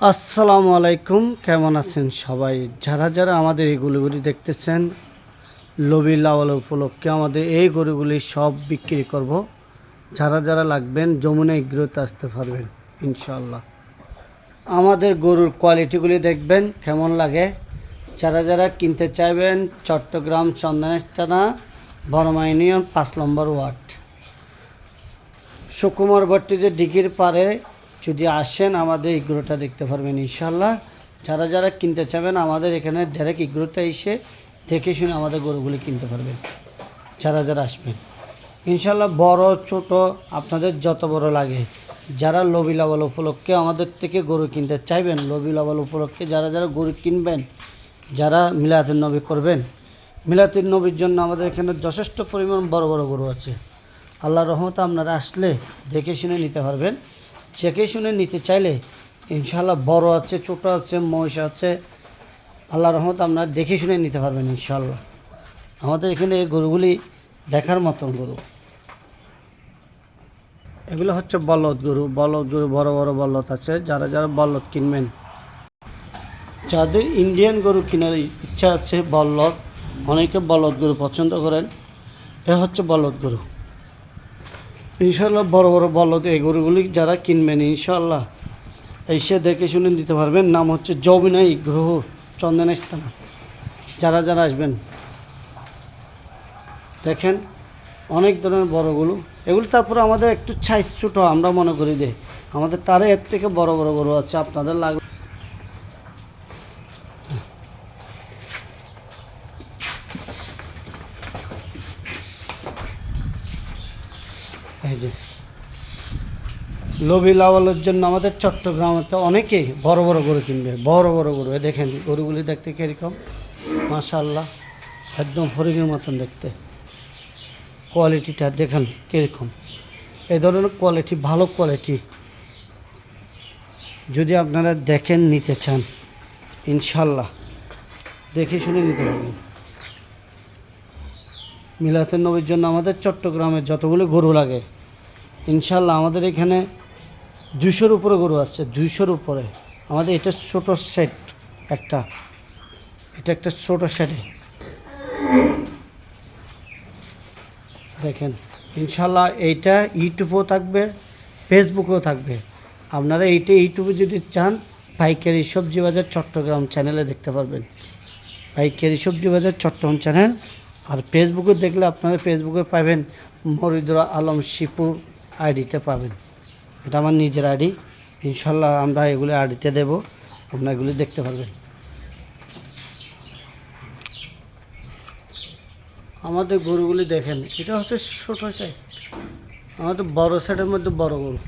আসসালামু আলাইকুম, কেমন আছেন সবাই? যারা যারা আমাদের এই গরুগুলি দেখতেছেন লবি লাওয়াল উপলক্ষে আমাদের এই গরুগুলি সব বিক্রি করব। যারা যারা লাগবেন যমুনা এগ্রোতে আসতে পারবেন ইনশাল্লাহ আমাদের গরুর কোয়ালিটিগুলি দেখবেন, কেমন লাগে? যারা যারা কিনতে চাইবেন, চট্টগ্রাম চন্দনেস্তানা বর্মা ইউনিয়ন, পাঁচ নম্বর ওয়ার্ড। সুকুমার ভট্টি যে ডিগির পারে যদি আসেন আমাদের ইগ্রোটা দেখতে পারবেন ইনশাল্লাহ যারা যারা কিনতে চাবেন, আমাদের এখানে ডাইরেক্ট ইগ্রোতে এসে দেখে শুনে আমাদের গরুগুলি কিনতে পারবেন। যারা যারা আসবেন। ইনশাল্লাহ বড়, ছোট, আপনাদের যত বড় লাগে, যারা লবি লাবাল উপলক্ষে আমাদের থেকে গরু কিনতে চাইবেন লবি লাবাল উপলক্ষে যারা যারা গরু কিনবেন, যারা মিলাতুল নবী করবেন মিলাতুল নবীর জন্য আমাদের এখানে যথেষ্ট পরিমাণ বড় বড় গরু আছে। আল্লাহ রহমত আপনারা আসলে দেখে শুনে নিতে পারবেন। চেকে শুনে নিতে চাইলে ইনশাল্লাহ বড় আছে, ছোট আছে, মহিষ আছে আল্লাহ রহমত আপনারা দেখে শুনে নিতে পারবেন ইনশাল্লাহ আমাদের এখানে এই গরুগুলি দেখার মতন গরু। এগুলো হচ্ছে বলদ গরু। বলদ গরু বড় বড় বলদ আছে, যারা যারা বলদ কিনবেন। যাদের ইন্ডিয়ান গরু কেনার ইচ্ছা আছে বলদ, অনেকে বলদ গরু পছন্দ করেন। এ হচ্ছে বলদ গরু। ইনশাল্লাহ বড় বড় বলদ এই গরুগুলি যারা কিনবেন ইনশাল্লাহ এসে দেখে শুনে দিতে পারবেন। নাম হচ্ছে জবিনাই গ্রহ চন্দনেস্তানা যারা যারা আসবেন, দেখেন অনেক ধরনের বড়গুলো এগুলো তারপরে আমাদের একটু সাইজ ছোটো, আমরা মনে করি দে আমাদের তারে এর থেকে বড় বড় গরু আছে, আপনাদের লাগবে। এই যে। লোভি লাওয়ালের জন্য আমাদের চট্টগ্রামেতে অনেকেই বড় বড় গরু কিনবে, বড় বড় গরু। দেখেন, গরুগুলি দেখতে কীরকম? মাশাল্লাহ একদম হরিণের মতন দেখতে। কোয়ালিটিটা দেখেন কীরকম? এই ধরনের কোয়ালিটি, ভালো কোয়ালিটি। যদি আপনারা দেখেন, নিতে চান ইনশাল্লাহ দেখে শুনে নিতে পারবেন মিলাতের নবীর জন্য আমাদের চট্টগ্রামে যতগুলো গরু লাগে ইনশাল্লাহ আমাদের এখানে দুইশোর উপরে গরু আছে দুইশোর উপরে। আমাদের এটা ছোট সেট একটা। এটা একটা ছোট সেটে দেখেন ইনশাল্লাহ এইটা ইউটিউবেও থাকবে, ফেসবুকেও থাকবে। আপনারা এইটা ইউটিউবে যদি চান, পাইকারি সবজি বাজার চট্টগ্রাম চ্যানেলে দেখতে পারবেন। পাইকারি সবজি বাজার চট্টগ্রাম চ্যানেল আর ফেসবুকে দেখলে আপনারা ফেসবুকে পাবেন মরিদুর আলম শিপুর আইডিতে পাবেন। এটা আমার নিজের আইডি ইনশাল্লাহ আমরা এগুলি আইডিতে দেবো। আপনারা এগুলি দেখতে পারবেন। আমাদের গরুগুলি দেখেন, এটা হচ্ছে ছোটো সাইড আমাদের বড় সাইডের মধ্যে বড় গরু।